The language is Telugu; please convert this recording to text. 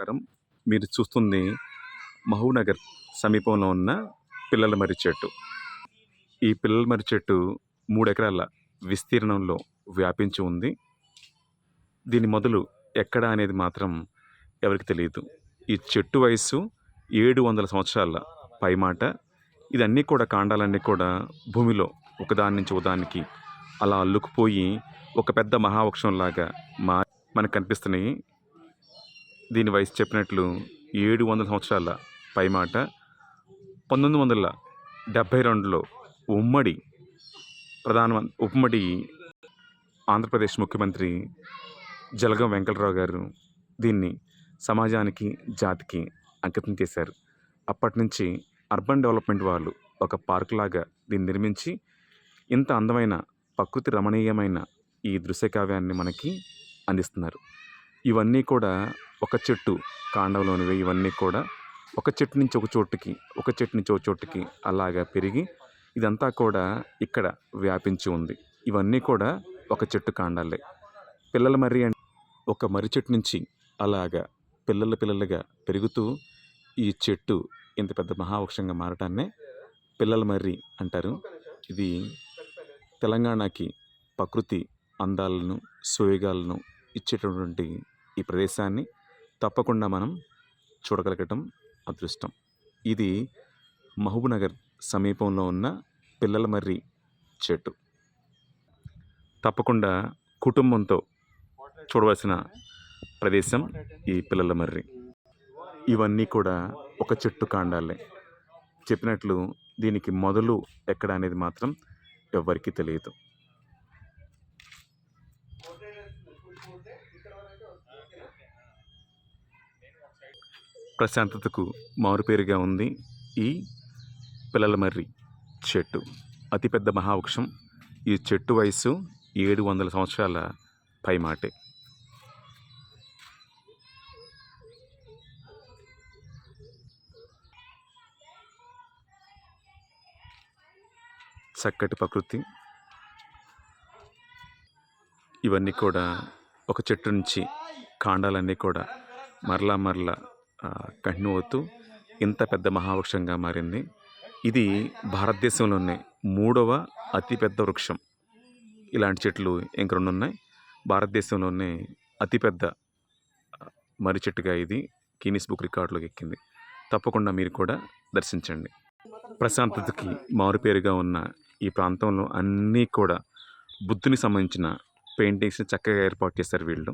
నమస్కారం. మీరు చూస్తుంది మహూనగర్ సమీపంలో ఉన్న పిల్లల మర్రి చెట్టు. ఈ పిల్లల మర్రి చెట్టు మూడు ఎకరాల విస్తీర్ణంలో వ్యాపించి ఉంది. దీని మొదలు ఎక్కడ అనేది మాత్రం ఎవరికి తెలియదు. ఈ చెట్టు వయస్సు ఏడు వందల సంవత్సరాల పైమాట. ఇదన్నీ కూడా కాండాలన్నీ కూడా భూమిలో ఒకదాని నుంచి ఒకదానికి అలా అల్లుకుపోయి ఒక పెద్ద మహావృక్షంలాగా మా మనకు కనిపిస్తున్నాయి. దీని వయసు చెప్పినట్లు ఏడు వందల సంవత్సరాల పైమాట పంతొమ్మిది వందల డెబ్భై రెండులో ఉమ్మడి ప్రధాన ఉమ్మడి ఆంధ్రప్రదేశ్ ముఖ్యమంత్రి జలగం వెంకటరావు గారు దీన్ని సమాజానికి జాతికి అంకితం చేశారు. అప్పటి నుంచి అర్బన్ డెవలప్మెంట్ వాళ్ళు ఒక పార్క్ లాగా దీన్ని నిర్మించి ఇంత అందమైన ప్రకృతి రమణీయమైన ఈ దృశ్యకావ్యాన్ని మనకి అందిస్తున్నారు. ఇవన్నీ కూడా ఒక చెట్టు కాండంలోనివి ఇవన్నీ కూడా ఒక చెట్టు నుంచి ఒక చోటుకి ఒక చెట్టు నుంచి ఒక చోటుకి అలాగా పెరిగి ఇదంతా కూడా ఇక్కడ వ్యాపించి ఉంది. ఇవన్నీ కూడా ఒక చెట్టు కాండాలే. పిల్లల మర్రి ఒక మర్రి చెట్టు నుంచి అలాగా పిల్లల పిల్లలుగా పెరుగుతూ ఈ చెట్టు ఇంత పెద్ద మహావృక్షంగా మారటాన్నే పిల్లల మర్రి అంటారు. ఇది తెలంగాణకి ప్రకృతి అందాలను సోయగాలను ఇచ్చేటటువంటి ఈ ప్రదేశాన్ని తప్పకుండా మనం చూడగలగటం అదృష్టం. ఇది మహబూబ్నగర్ సమీపంలో ఉన్న పిల్లలమర్రి చెట్టు. తప్పకుండా కుటుంబంతో చూడవలసిన ప్రదేశం ఈ పిల్లలమర్రి. ఇవన్నీ కూడా ఒక చెట్టు కాండాలే. చెప్పినట్లు దీనికి మొదలు ఎక్కడ అనేది మాత్రం ఎవ్వరికీ తెలియదు. ప్రశాంతతకు మారుపేరుగా ఉంది ఈ పిల్లలమర్రి చెట్టు. అతిపెద్ద మహావృక్షం. ఈ చెట్టు వయసు ఏడు వందల సంవత్సరాల పైమాటే చక్కటి ప్రకృతి. ఇవన్నీ కూడా ఒక చెట్టు నుంచి కాండాలన్నీ కూడా మరలా మరలా కంటిన్యూ అవుతూ ఇంత పెద్ద మహావృక్షంగా మారింది. ఇది భారతదేశంలోనే మూడవ అతిపెద్ద వృక్షం. ఇలాంటి చెట్లు ఇంక రెండు ఉన్నాయి భారతదేశంలోనే అతిపెద్ద మర్రి చెట్టుగా ఇది గిన్నీస్ బుక్ రికార్డులోకి ఎక్కింది. తప్పకుండా మీరు కూడా దర్శించండి. ప్రశాంతతకి మారుపేరుగా ఉన్న ఈ ప్రాంతంలో అన్నీ కూడా బుద్ధుని సంబంధించిన పెయింటింగ్స్ని చక్కగా ఏర్పాటు చేశారు వీళ్ళు.